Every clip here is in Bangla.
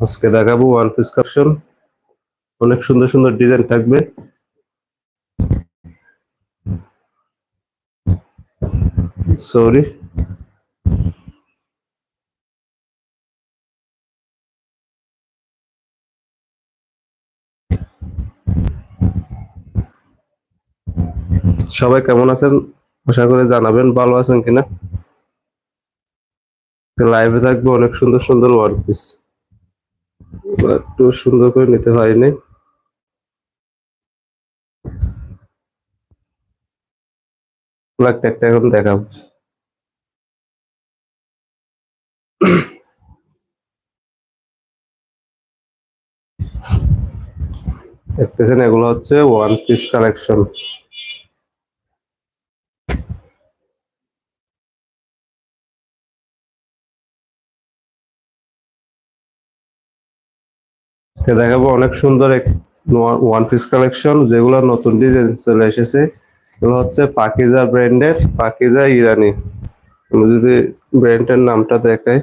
আজকে দেখাবো ওয়ান পিস কালেকশন অনেক সুন্দর সুন্দর ডিজাইন থাকবে। সরি সবাই কেমন আছেন? আশা করে জানাবেন ভালো আছেন কিনা। লাইভে থাকবে অনেক সুন্দর সুন্দর ওয়ান পিস একটু সুন্দর করে নিতে পারিনি একটা একটা এখন দেখাবো। দেখতেছেন এগুলো হচ্ছে ওয়ান পিস কালেকশন দেখাবো অনেক সুন্দর এক ওয়ান পিস কালেকশন, যেগুলো নতুন ডিজাইন চলে এসেছে। এগুলো হচ্ছে পাকিজা ব্র্যান্ডের পাকিজা ইরানি। আমি যদি ব্র্যান্ডের নামটা দেখাই।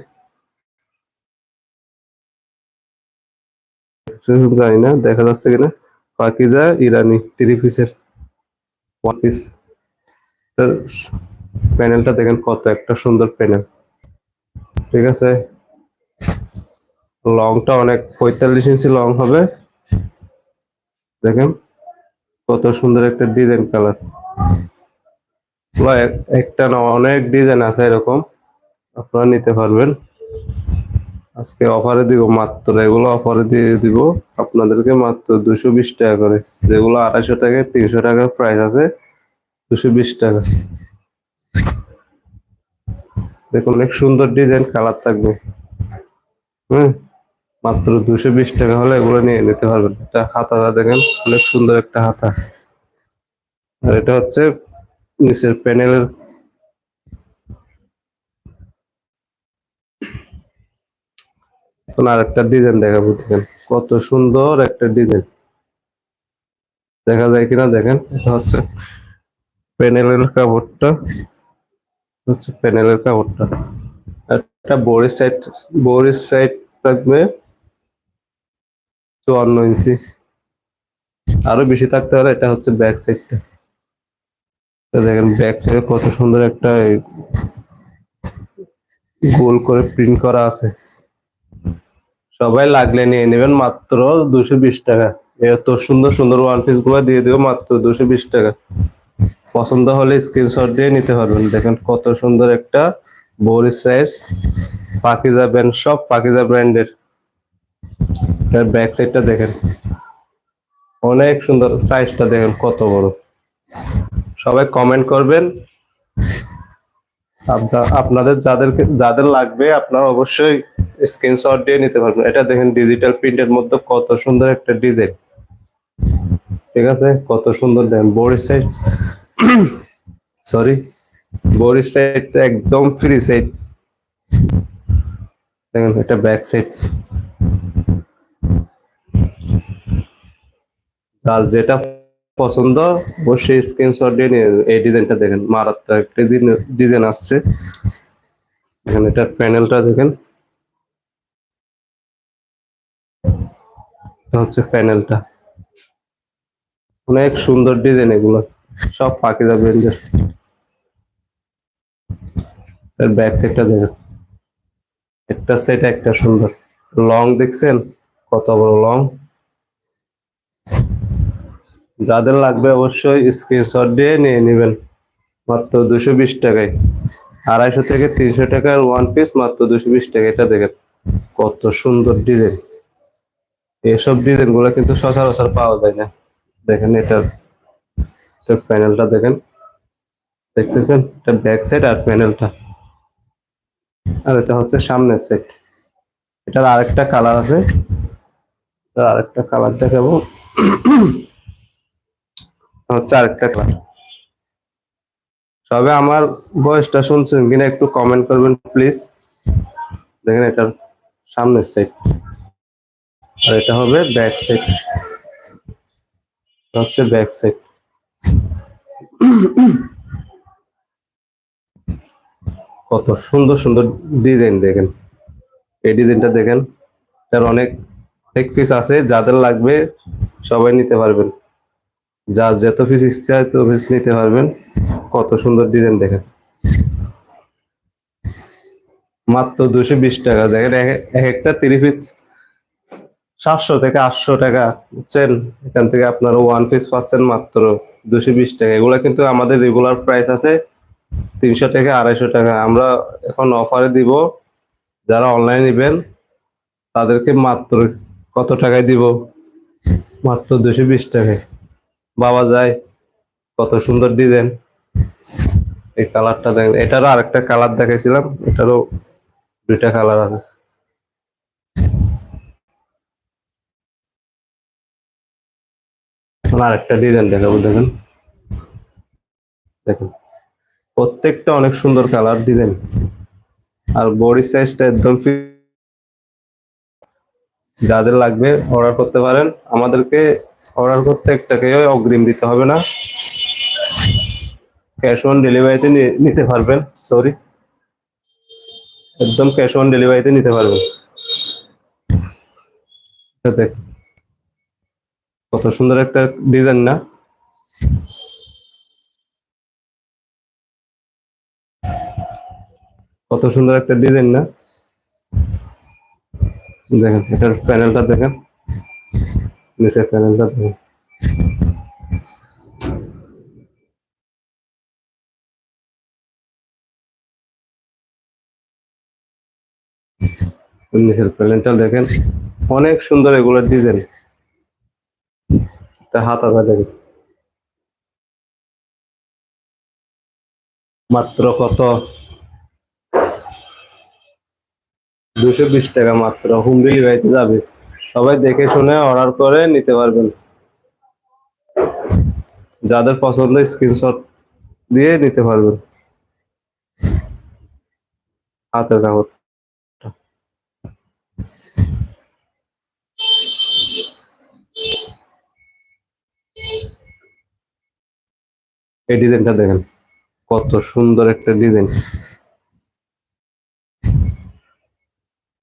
জানি না, দেখা যাচ্ছে কিনা? পাকিজা ইরানি থ্রি পিসের ওয়ান পিস প্যানেলটা দেখেন কত একটা সুন্দর প্যানেল। ঠিক আছে? লংটা অনেক পঁয়তাল্লিশ ইঞ্চি লং হবে। দেখেন কত সুন্দর একটা ডিজাইন কালার একটা না অনেক ডিজাইন আছে এরকম। আপনারা নিতে পারবেন। আজকে অফারে দিব মাত্র এগুলো অফারে দিয়ে দিব। আপনাদেরকে মাত্র দুশো বিশ টাকা করে। যেগুলো আড়াইশো টাকা তিনশো টাকার প্রাইস আছে। দুশো বিশ টাকা। দেখুন, অনেক সুন্দর ডিজাইন কালার থাকবে। হ্যাঁ মাত্র দুশো বিশ টাকা হলে এগুলো নিয়ে নিতে পারবেন। এটা হাতাটা দেখেন, অনেক সুন্দর একটা হাতা। আর এটা হচ্ছে নিচের প্যানেলের এখন আরেকটা ডিজাইন দেখাবো দেখেন, কত সুন্দর একটা ডিজাইন। দেখা যায় কিনা দেখেন, এটা হচ্ছে প্যানেলের কাপড়টা হচ্ছে প্যানেলের কাপড়টা। একটা বড়ির সাইড বড়ির সাইড থাকবে চুয়ান্ন ইঞ্চি। আরও বেশি থাকতে পারে, এটা হচ্ছে ব্যাক সাইডটা দেখেন ব্যাক সাইডে কত সুন্দর একটা গোল করে প্রিন্ট করা আছে। সবাই লাগলে নিয়ে নেবেন মাত্র দুশো বিশ টাকা। এত সুন্দর সুন্দর ওয়ান পিসগুলো দিয়ে দেবো মাত্র দুশো বিশ টাকা। পছন্দ হলে স্ক্রিনশট দিয়ে নিতে পারবেন। দেখেন কত সুন্দর একটা বড়ির সাইজ পাকিজা ব্র্যান্ড সব পাকিজা ব্র্যান্ডের তার ব্যাক সাইডটা দেখেন। অনেক সুন্দর সাইজটা দেখেন, কত বড়। সবাই কমেন্ট করবেন। আপনাদের যাদেরকে, যাদের লাগবে, আপনারা অবশ্যই স্ক্রিনশট দিয়ে নিতে পারবেন। এটা দেখেন ডিজিটাল প্রিন্টের মধ্যে কত সুন্দর একটা ডিজাইন ঠিক আছে? কত সুন্দর দেখেন বড়ির সাইড সরি বড়ির সাইডটা একদম ফ্রি সাইড দেখেন, এটা ব্যাক সাইড যার যেটা পছন্দ, অবশ্যই স্ক্রিনশট দিয়ে নিয়ে এই ডিজাইনটা দেখেন, মারাত্মক একটা ডিজাইন আসছে। এখানে এটা প্যানেলটা দেখেন। হচ্ছে প্যানেলটা অনেক সুন্দর ডিজাইন এগুলো। সব পাকিজা ব্র্যান্ডের এর ব্যাক সাইডটা দেখেন। একটা সেট একটা সুন্দর। লং দেখছেন? কত বড় লং যাদের লাগবে অবশ্যই স্ক্রিনশট দিয়ে নিয়ে নেবেন। মাত্র দুশো বিশ টাকায়। আড়াইশো থেকে তিনশো টাকার ওয়ান পিস মাত্র দুশো বিশ টাকা এটা দেখেন, কত সুন্দর ডিজাইন এসব ডিজাইনগুলো কিন্তু সচরাচর পাওয়া যায় না। দেখেন এটার প্যানেলটা দেখেন। দেখতেছেন? এটা ব্যাক সাইড আর প্যানেলটা আর এটা হচ্ছে সামনের সাইড এটার আরেকটা কালার আছে। আরেকটা কালার দেখাবো। হচ্ছে আরেকটা কালার সবে আমার বয়সটা শুনছেন কিনা একটু কমেন্ট করবেন প্লিজ দেখেন এটার সামনের সাইড আর এটা হবে ব্যাক সাইড হচ্ছে ব্যাক সাইড কত সুন্দর সুন্দর ডিজাইন দেখেন। এই ডিজাইনটা দেখেন। এটার অনেক অনেক পিস আছে, যাদের লাগবে সবাই নিতে পারবেন। যার যত পিস ইচ্ছা তত পিস নিতে পারবেন। কত সুন্দর ডিজাইন দেখেন। মাত্র দুশো বিশ টাকা। দেখেন, এক- এক একটা তিরিশ পিস সাতশো থেকে আটশো টাকা বুঝছেন এখান থেকে আপনারা ওয়ান পিস পাচ্ছেন মাত্র দুশো বিশ টাকা। এগুলো কিন্তু আমাদের রেগুলার প্রাইস আছে তিনশো থেকে আড়াইশো টাকা। আমরা এখন অফারে দিব। যারা অনলাইন নেবেন, তাদেরকে মাত্র কত টাকায় দিব? মাত্র দুশো বিশ টাকায়। বাবা যায়, কত সুন্দর ডিজাইন এই কালারটা দেখেন, এটারও আরেকটা কালার দেখাইছিলাম, এটারও দুইটা কালার আছে। আরেকটা ডিজাইন দেখাবো, দেখেন। দেখেন, প্রত্যেকটা অনেক সুন্দর কালার ডিজাইন আর বডি সাইজটা একদম। যাদের লাগবে অর্ডার করতে পারেন। আমাদেরকে অর্ডার করতে এক টাকাও অগ্রিম দিতে হবে না। ক্যাশ অন ডেলিভারিতে নিতে পারবেন। সরি একদম ক্যাশ অন ডেলিভারিতে নিতে পারবেন। কত সুন্দর একটা ডিজাইন না? কত সুন্দর একটা ডিজাইন না? দেখেন, এটার প্যানেলটা দেখেন। নিচের প্যানেলটা দেখেন। নিচের প্যানেলটা দেখেন, অনেক সুন্দর এগুলোর ডিজাইন এটা হাত আধা দেখেন। মাত্র কত? দুশো বিশ টাকা মাত্র। হোম ডেলিভারিতে যাবে। সবাই দেখে শুনে অর্ডার করে নিতে পারবেন। যাদের পছন্দ স্ক্রিনশট দিয়ে নিতে পারবেন। হাতের কাগজ। এই ডিজাইনটা দেখেন। কত সুন্দর একটা ডিজাইন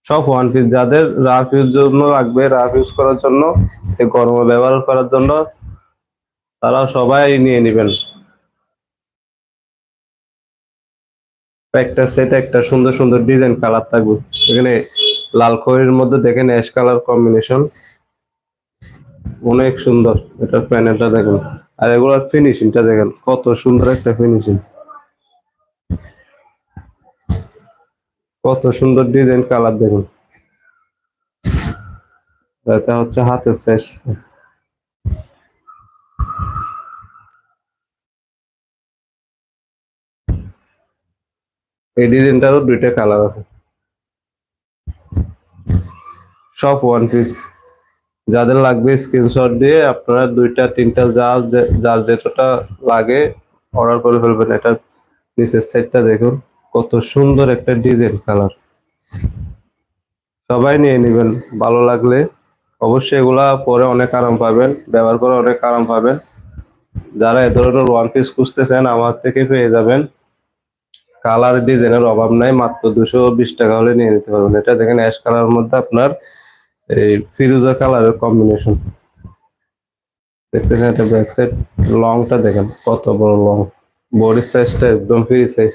সব ওয়ান পিস যাদের রাফ ইউজ জন্য লাগবে, রাফ ইউজ করার জন্য গরমে ব্যবহার করার জন্য তারা সবাই নিয়ে নেবেন। একটা সেট একটা সুন্দর সুন্দর ডিজাইন কালার থাকবে। এখানে লাল খয়ের মধ্যে দেখেন অ্যাশ কালার কম্বিনেশন অনেক সুন্দর এটা প্যানেলটা দেখেন। আর এগুলোর ফিনিশিংটা দেখেন, কত সুন্দর একটা ফিনিশিং কত সুন্দর ডিজাইন কালার দেখুন। এটা হচ্ছে হাতের শেষ। এই ডিজাইনটারও দুইটা কালার আছে। সব ওয়ান পিস যাদের লাগবে স্ক্রিনশট দিয়ে আপনারা দুইটা, তিনটা, যে- যার যেটা লাগে অর্ডার করে ফেলবেন। এটা নিচের সাইডটা দেখুন। কত সুন্দর একটা ডিজাইন কালার। সবাই নিয়ে নেবেন, ভালো লাগলে অবশ্যই এগুলা পরে অনেক আরাম পাবেন, ব্যবহার করে অনেক আরাম পাবেন। যারা এ ধরনের ওয়ান পিস খুঁজতেছেন, আমার থেকে পেয়ে যাবেন। কালার ডিজাইনের অভাব নাই, মাত্র দুশো বিশ টাকা হলে নিয়ে নিতে পারবেন। এটা দেখেন অ্যাশ কালার মধ্যে আপনার এই ফিরোজা কালারের কম্বিনেশন দেখতেছেন এটা ব্যাক সাইড লংটা দেখেন, কত বড় লং বডির সাইজটা একদম ফ্রি সাইজ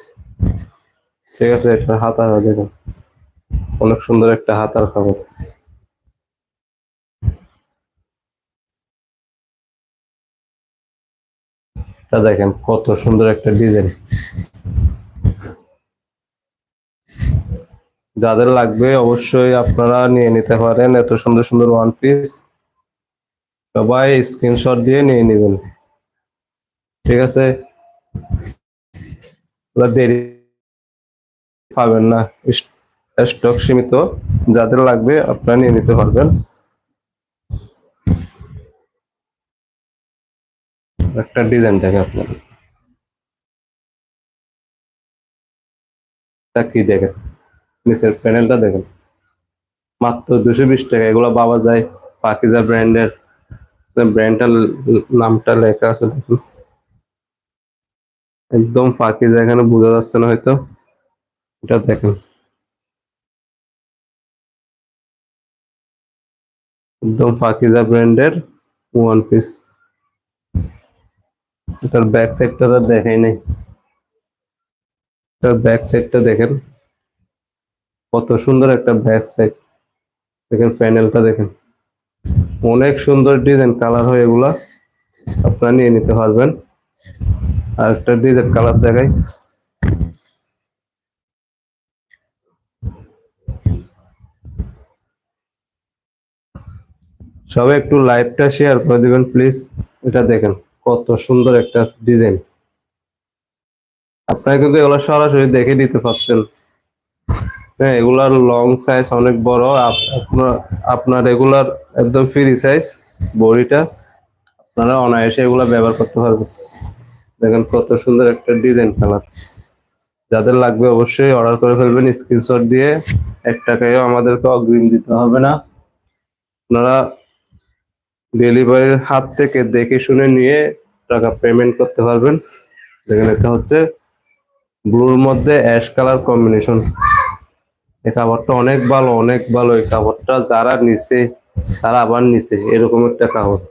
ঠিক আছে এটা হাতা দেখেন অনেক সুন্দর একটা হাতার খাবার এটা দেখেন কত সুন্দর একটা ডিজাইন। যাদের লাগবে অবশ্যই আপনারা নিয়ে নিতে পারেন, এত সুন্দর সুন্দর ওয়ান পিস সবাই স্ক্রিনশট দিয়ে নিয়ে নেবেন। ঠিক আছে? দেরি পাবেন না। স্টক সীমিত, যাদের লাগবে আপনারা নিয়ে নিতে পারবেন। একটা ডিজাইন দেখে আপনার। কি দেখেন? নিচের প্যানেলটা দেখেন। মাত্র দুশো বিশ টাকা, এগুলো পাওয়া যায় পাকিজা ব্র্যান্ডের। ব্র্যান্ডটার নামটা লেখা আছে, দেখুন। একদম পাকিজা, এখানে বোঝা যাচ্ছে না হয়তো। এটা দেখেন। একদম ফাকিজা ব্র্যান্ডের ওয়ান পিস এটার ব্যাক সাইডটা তো দেখাই নাই। এটার ব্যাক সাইডটা দেখেন। কত সুন্দর একটা ব্যাক সাইড দেখেন প্যানেলটা দেখেন। অনেক সুন্দর ডিজাইন কালার হয় এগুলা। আপনারা নিয়ে নিতে পারবেন। আর একটা ডিজাইন কালার দেখাই। সবাই একটু লাইভটা শেয়ার করে দিবেন প্লিজ এটা দেখেন, কত সুন্দর একটা ডিজাইন আপনারা কিন্তু এগুলো সরাসরি দেখে দিতে পারছেন। হ্যাঁ এগুলার লং সাইজ অনেক বড়। আপ- আপনার আপনার এগুলার একদম ফ্রি সাইজ বড়িটা। আপনারা অনায়াসে এগুলা ব্যবহার করতে পারবেন। দেখেন কত সুন্দর একটা ডিজাইন কালার যাদের লাগবে অবশ্যই অর্ডার করে ফেলবেন স্ক্রিনশট দিয়ে। এক টাকায়ও আমাদেরকে অগ্রিম দিতে হবে না। আপনারা ডেলিভারির হাত থেকে দেখে শুনে নিয়ে টাকা পেমেন্ট করতে পারবেন। দেখেন, এটা হচ্ছে ব্লুর মধ্যে অ্যাশ কালার কম্বিনেশন এই কাপড়টা অনেক ভালো অনেক ভালো। এই কাপড়টা যারা নিছে, তারা আবার নিছে। এরকম একটা কাপড়।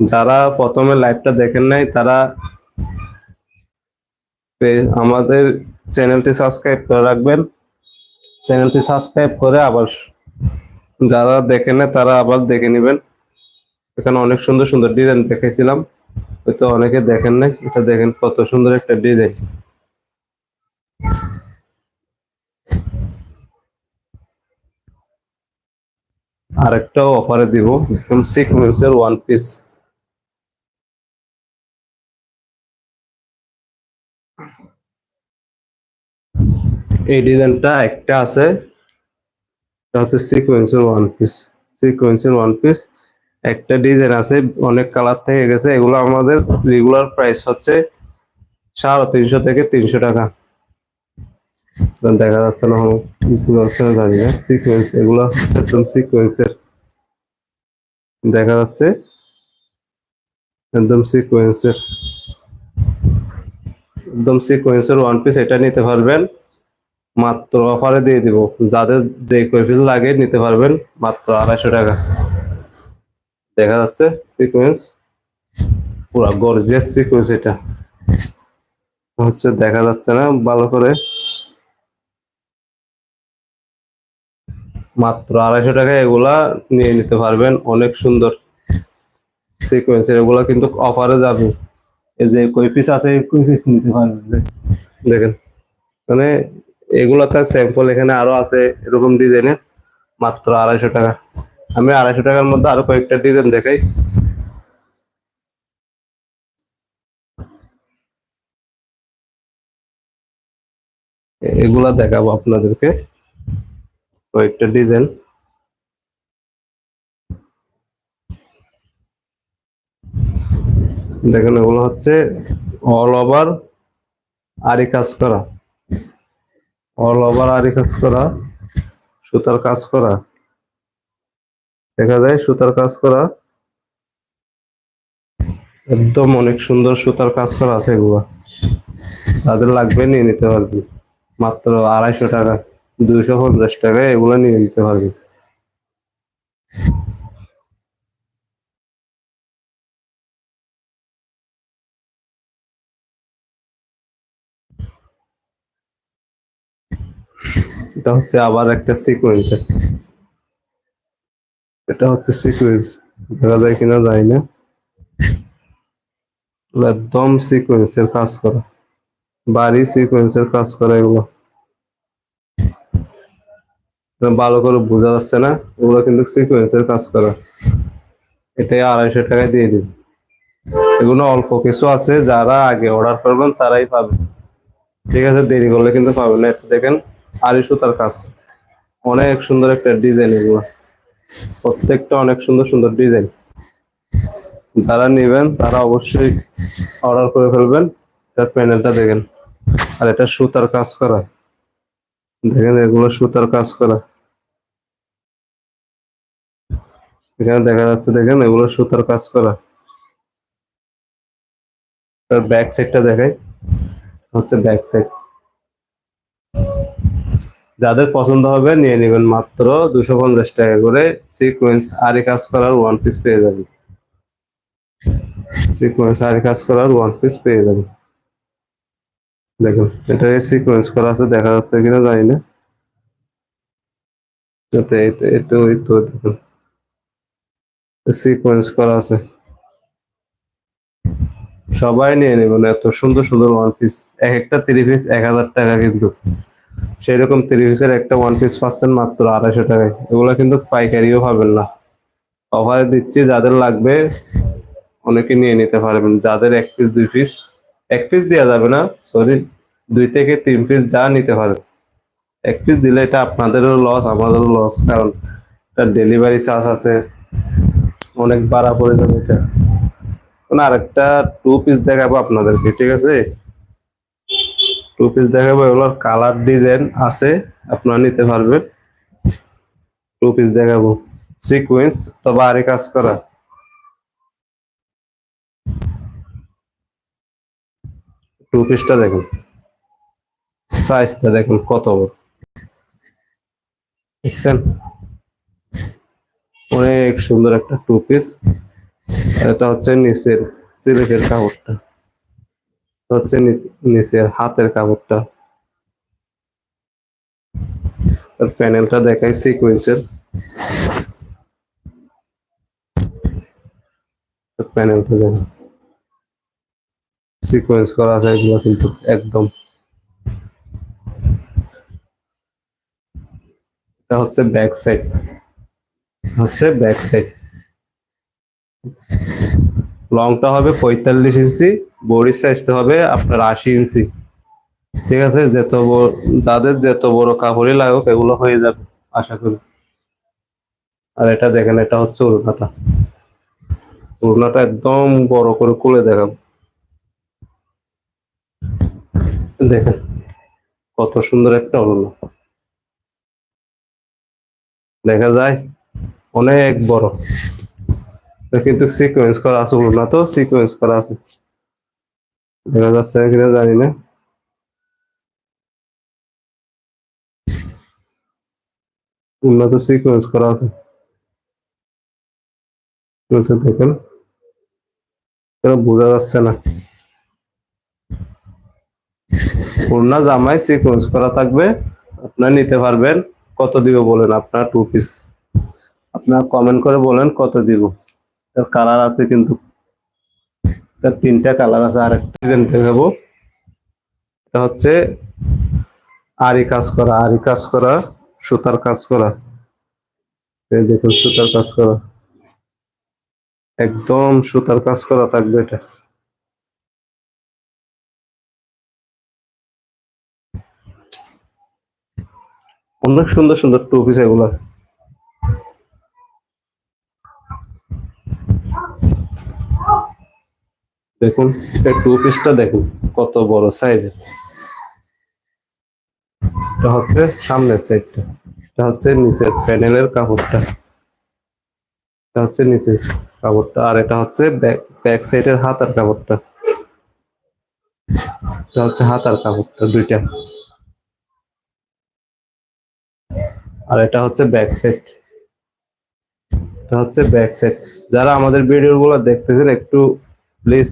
যারা প্রথমে লাইভটা দেখেন নাই, তারা আমাদের চ্যানেলটি সাবস্ক্রাইব করে রাখবেন। চ্যানেলটি সাবস্ক্রাইব করে আবার যারা দেখেন না তারা আবার দেখে নেবেন। এখানে অনেক সুন্দর সুন্দর ডিজাইন দেখেছিলাম হয়তো অনেকে দেখেন নাই, এটা দেখেন কত সুন্দর একটা ডিজাইন আরেকটাও অফারে দিব একদম সিকোয়েন্সের ওয়ান পিস এই ডিজাইনটা একটা আছে। এটা হচ্ছে সিকোয়েন্সের ওয়ান পিস সিকোয়েন্সের ওয়ান পিস একটা ডিজাইন আছে, অনেক কালার থেকে গেছে। এগুলো আমাদের রেগুলার প্রাইস হচ্ছে সাড়ে তিনশো থেকে তিনশো টাকা। দেখা যাচ্ছে না জানি না। সিকোয়েন্স এগুলো একদম সিকোয়েন্সের দেখা যাচ্ছে একদম সিকোয়েন্সের একদম সিকোয়েন্সের ওয়ান পিস এটা নিতে পারবেন। মাত্র অফারে দিয়ে দিব। যাদের যে কৈফিল লাগে নিতে পারবেন মাত্র আড়াইশো টাকা। দেখা যাচ্ছে সিকোয়েন্স পুরো গর্জিয়াস সিকোয়েন্স এটা। হচ্ছে দেখা যাচ্ছে না ভালো করে। মাত্র আড়াইশো টাকা এগুলা নিয়ে নিতে পারবেন। অনেক সুন্দর সিকোয়েন্স এগুলা কিন্তু অফারে যাবে। এই যে কই পিস আছে কই পিস নিতে পারবেন। দেখেন। মানে এগুলো তার স্যাম্পল এখানে আরও আছে এরকম ডিজাইনের মাত্র আড়াইশো টাকা। আমি আড়াইশো টাকার মধ্যে আরও কয়েকটা ডিজাইন দেখাই। এগুলা দেখাবো আপনাদেরকে। কয়েকটা ডিজাইন দেখেন, এগুলো হচ্ছে অল ওভার আরি কাজ করা। অল ওভার আরি কাজ করা। সুতার কাজ করা। দেখা যায় সুতার কাজ করা। একদম অনেক সুন্দর সুতার কাজ করা আছে এগুলো। তাদের লাগবে নিয়ে নিতে পারবি। মাত্র আড়াইশো টাকা, দুইশো পঞ্চাশ টাকায় এগুলো নিয়ে নিতে পারবি। এটা হচ্ছে আবার একটা সিকোয়েন্স এটা হচ্ছে সিকোয়েন্স দেখা যায় কিনা যায় না। একদম সিকোয়েন্সের কাজ করা। বাড়ি সিকোয়েন্সের কাজ করা এগুলো। ভালো করে বোঝা যাচ্ছে না, এগুলো কিন্তু সিকোয়েন্সের কাজ করা। এটাই আড়াইশো টাকায় দিয়ে দিন এগুলো অল্প কিছু আছে, যারা আগে অর্ডার করবেন তারাই পাবে। ঠিক আছে, দেরি করলে কিন্তু পাবেন না। এটা দেখেন। আড়ি সুতার কাজ। অনেক সুন্দর একটা ডিজাইন এগুলো। প্রত্যেকটা অনেক সুন্দর সুন্দর ডিজাইন যারা নেবেন, তারা অবশ্যই অর্ডার করে ফেলবেন। এটার প্যানেলটা দেখেন। আর এটা সুতার কাজ করা। দেখেন, এগুলো সুতার কাজ করা। এখানে দেখা যাচ্ছে, দেখেন, এগুলো সুতার কাজ করা। তার ব্যাক সাইডটা দেখাই। হচ্ছে ব্যাক সাইড যাদের পছন্দ হবে নিয়ে নেবেন মাত্র দুশো পঞ্চাশ টাকা করে সিকোয়েন্স আরি কাজ করার ওয়ান পিস পেয়ে যাবেন। সিকোয়েন্স আরি কাজ করার ওয়ান পিস পেয়ে যাবেন। দেখুন, এটা সিকোয়েন্স করা আছে, দেখা যাচ্ছে কিনা জানি না। দেখুন। সিকোয়েন্স করা আছে। সবাই নিয়ে নেবেন, এত সুন্দর সুন্দর ওয়ান পিস এক একটা থ্রি পিস এক হাজার টাকা কিন্তু। সেই রকম পিসের একটা ওয়ান পিস পাচ্ছেন মাত্র আড়াইশো টাকায়। এগুলো কিন্তু পাইকারিও পাবেন না। অফারে দিচ্ছি, যাদের লাগবে অনেকে নিয়ে নিতে পারবেন। যাদের এক পিস দুই পিস এক পিস দেওয়া যাবে না সরি দুই থেকে তিন পিস যা নিতে পারেন এক পিস দিলে এটা আপনাদেরও লস আমাদেরও লস কারণ এটা ডেলিভারি চার্জ আছে। অনেক বাড়া পড়ে যাবে এটা। আরেকটা টু পিস দেখাবো আপনাদেরকে, ঠিক আছে? টু পিস দেখাবো, এগুলোর কালার ডিজাইন আছে, আপনারা নিতে পারবেন। টু পিস দেখাবো সিকুয়েন্স তবে আরে কাজ করা। টু পিসটা দেখুন সাইজটা দেখুন কত বড়। দেখছেন? অনেক সুন্দর একটা টু পিস এটা হচ্ছে নিচের সিলেটের কাপড়টা। হচ্ছে নিচের হাতের কাপড়টা। প্যানেলটা দেখাই সিকুয়েন্সের প্যানেলটা দেখুন সিকোয়েন্স করা আছে এগুলো কিন্তু একদম। এটা হচ্ছে ব্যাক সাইড হচ্ছে ব্যাক সাইড লংটা হবে পঁয়তাল্লিশ ইঞ্চি। বডির সাইজটা হবে, আপনার আশি ইঞ্চি। ঠিক আছে? যত যাদের যত বড় কাপড়ই লাগুক, এগুলো হয়ে যাবে, আশা করি। আর এটা দেখেন, এটা হচ্ছে উড়নাটা উড়নাটা একদম বড় করে খুলে দেখাবো। দেখেন, কত সুন্দর একটা উড়না দেখা যায়, অনেক বড়। কিন্তু সিকোয়েন্স করা আছে উড়না তো সিকোয়েন্স করা আছে। দেখা যাচ্ছে কিনা জানি না। উন্নত সিকোয়েন্স করা আছে। দেখেন। বোঝা যাচ্ছে না। পূর্ণা জামাই সিকোয়েন্স করা থাকবে। আপনার নিতে পারবেন। কত দিব বলেন আপনার? টু পিস আপনার কমেন্ট করে বলেন কত দিব। কালার আছে কিন্তু এর তিনটা কালার আছে, আর একটা ডিজাইন দেখাবো এটা হচ্ছে আরি কাজ করা, আরি কাজ করা, সুতার কাজ করা। দেখুন, সুতার কাজ করা। একদম সুতার কাজ করা থাকবে এটা। অনেক সুন্দর সুন্দর টু পিস এগুলা। দেখুন টু পিসটা দেখুন, কত বড় সাইজের এটা হচ্ছে সামনের সাইডটা এটা হচ্ছে নিচের প্যানেলের কাপড়টা। এটা হচ্ছে নিচের কাপড়টা। আর এটা হচ্ছে ব্যাক সাইডের হাতার কাপড়টা। এটা হচ্ছে হাতার কাপড়টা দুইটা। আর এটা হচ্ছে ব্যাক সাইড এটা হচ্ছে ব্যাক সাইড যারা আমাদের ভিডিও গুলো দেখতেছেন, একটু প্লিজ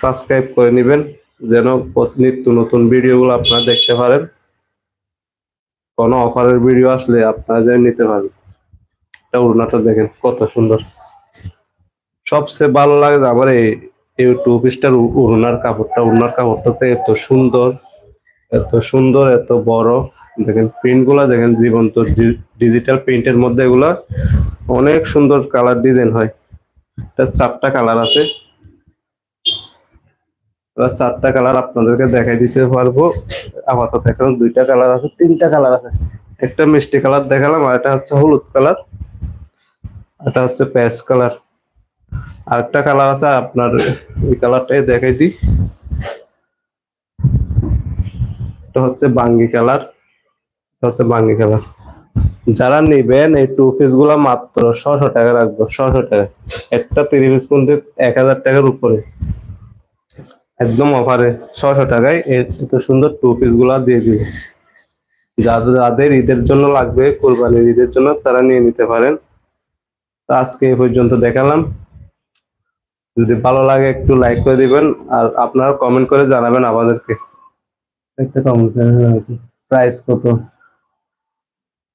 সাবস্ক্রাইব করে নেবেন, যেন নিত্য নতুন ভিডিও গুলো আপনারা দেখতে পারেন। কোনো অফারের ভিডিও আসলে আপনারা যেন নিতে পারেন। এটা উড়নাটা দেখেন কত সুন্দর। সবচেয়ে ভালো লাগে আমার এই টু পিসটার উড়নার কাপড়টা উড়নার কাপড়টাতে এত সুন্দর এত সুন্দর, এত বড়। দেখেন প্রিন্টগুলা দেখেন জীবন্ত ডিজিটাল প্রিন্টের মধ্যে এগুলা অনেক সুন্দর কালার ডিজাইন হয়। এটা চারটা কালার আছে। এবার চারটা কালার আপনাদেরকে দেখাই দিতে পারব। আপাতত এখন দুইটা কালার আছে, তিনটা কালার আছে। একটা মিষ্টি কালার দেখালাম, আর এটা হচ্ছে হলুদ কালার এটা হচ্ছে প্যাচ কালার আরেকটা কালার আছে, আপনার ওই কালারটাই দেখাই দিই। এটা হচ্ছে বাঙ্গি কালার এটা হচ্ছে বাঙ্গি কালার যারা নেবেন, এই টু পিসগুলা মাত্র ছশো টাকা রাখব ছশো টাকা। একটা তিরিশ পিস কিন্তু এক হাজার টাকার উপরে। একদম অফারে ছশো টাকায়। এত সুন্দর টু পিসগুলা দিয়ে দিবে। যাদের যাদের ঈদের জন্য লাগবে, কোরবানির ঈদের জন্য তারা নিয়ে নিতে পারেন। তো আজকে এই পর্যন্ত দেখালাম। যদি ভালো লাগে একটু লাইক করে দিবেন, আর আপনারা কমেন্ট করে জানাবেন আমাদেরকে। একটা কমেন্ট করে প্রাইস কত?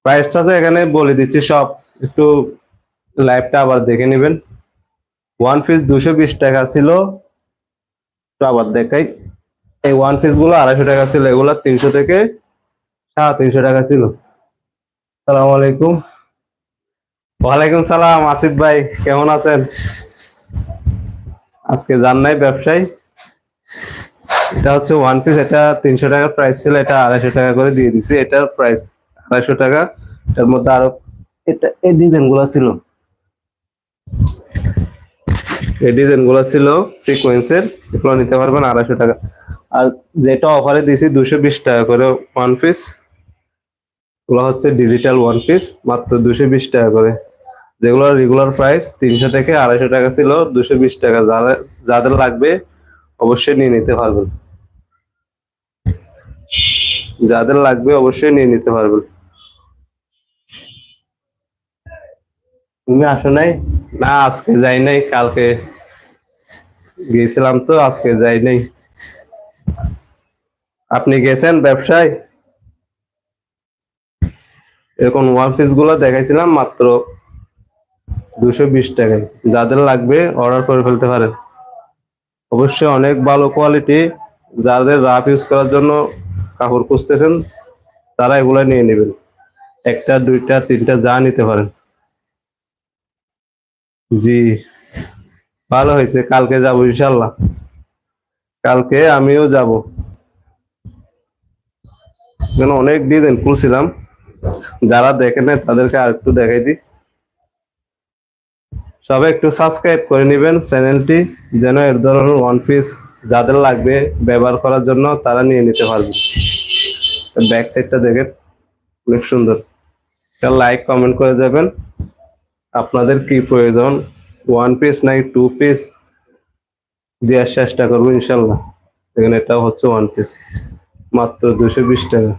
প্রাইসটা তো এখানে বলে দিচ্ছি সব। একটু লাইভটা আবার দেখে নেবেন। ওয়ান পিস দুশো টাকা ছিল। আবার দেখাই। এই ওয়ান পিসগুলো আড়াইশো টাকা ছিল, এগুলো তিনশো থেকে সাড়ে তিনশো টাকা ছিল। সালাম আলাইকুম। ওয়ালাইকুম সালাম, আসিফ ভাই, কেমন আছেন? আজকে যান নাই ব্যবসায়। এটা হচ্ছে ওয়ান পিস এটা তিনশো টাকার প্রাইস ছিল, এটা আড়াইশো টাকা করে দিয়ে দিছি। এটার প্রাইস আড়াইশো টাকা, এটার মধ্যে আরও এটা, এই ডিজাইনগুলো ছিল। এই ডিজাইনগুলো ছিল সিকোয়েন্সের এগুলো নিতে পারবেন আড়াইশো টাকা। আর যেটা অফারে দিছি দুশো বিশ টাকা করে ওয়ান পিস ওগুলো হচ্ছে ডিজিটাল ওয়ান পিস মাত্র দুশো বিশ টাকা করে। যেগুলো রেগুলার প্রাইস তিনশো থেকে আড়াইশো টাকা ছিল দুশো বিশ টাকা। যাদের যাদের লাগবে অবশ্যই নিয়ে নিতে পারবেন। যাদের লাগবে অবশ্যই নিয়ে নিতে পারবেন। তুমি আসো নাই? না, আজকে যাই নাই, কালকে গিয়েছিলাম তো, আজকে যাই নাই। আপনি গেছেন ব্যবসায়? এরকম ওয়ান পিসগুলো দেখাইছিলাম মাত্র দুশো বিশ টাকায়। যাদের লাগবে অর্ডার করে ফেলতে পারেন। অবশ্যই অনেক ভালো কোয়ালিটি যাদের রাফ ইউজ করার জন্য কাপড় খুঁজতেছেন, তারা এগুলো নিয়ে নেবেন। একটা, দুইটা, তিনটা যা নিতে পারেন। জি, ভালো হয়েছে, কালকে যাব ইনশাল্লাহ। কালকে আমিও যাব। এখানে অনেক ডিজাইন খুলছিলাম, যারা দেখেন নাই তাদেরকে আর একটু দেখাই দিই। সবাই একটু সাবস্ক্রাইব করে নেবেন চ্যানেলটি, যেন এর ধরনের ওয়ান পিস যাদের লাগবে ব্যবহার করার জন্য তারা নিয়ে নিতে পারবে। ব্যাক সাইডটা দেখেন, অনেক সুন্দর। লাইক কমেন্ট করে যাবেন। আপনাদের কি প্রয়োজন? ওয়ান পিস নাই টু পিস দেওয়ার চেষ্টা করব ইনশাল্লাহ। এখানে এটা হচ্ছে ওয়ান পিস মাত্র দুশো বিশ টাকা।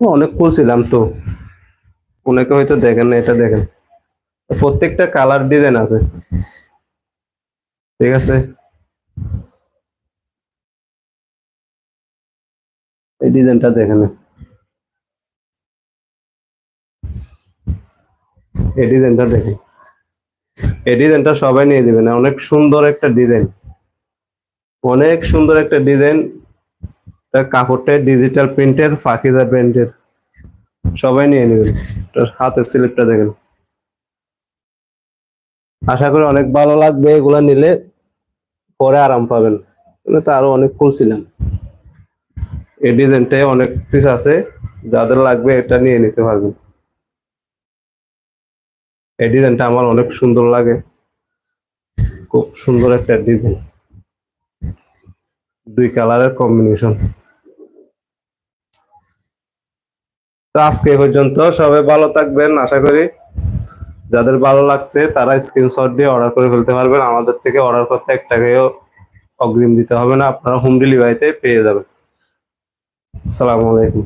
অনেক খুলছিলাম তো। অনেকে হয়তো দেখেন না, এটা দেখেন। প্রত্যেকটা কালার ডিজাইন আছে। ঠিক আছে? এই ডিজাইনটা দেখেন। এই ডিজাইনটা দেখেন এই ডিজাইনটা সবাই নিয়ে দিবেন অনেক সুন্দর একটা ডিজাইন অনেক সুন্দর একটা ডিজাইন কাপড়টা ডিজিটাল প্রিন্টের ফাঁকিজা প্রিন্টের সবাই নিয়ে নেবেন হাতের স্লিপটা দেখেন। আশা করি অনেক ভালো লাগবে এগুলা নিলে। পরে আরাম পাবেন। তো আরও অনেক খুলছিলাম। এই ডিজাইনটাই অনেক পিস আছে। যাদের লাগবে এটা নিয়ে নিতে পারবেন। এই ডিজাইনটা আমার অনেক সুন্দর লাগে। খুব সুন্দর একটা ডিজাইন। দুই কালারের কম্বিনেশন তো আজকে পর্যন্ত সবাই ভালো থাকবেন, আশা করি যাদের ভালো লাগছে তারা স্ক্রিনশট দিয়ে অর্ডার করে ফেলতে পারবেন। আমাদের থেকে অর্ডার করতে এক টাকাও অগ্রিম দিতে হবে না, আপনারা হোম ডেলিভারিতে পেয়ে যাবেন। আসসালামু আলাইকুম।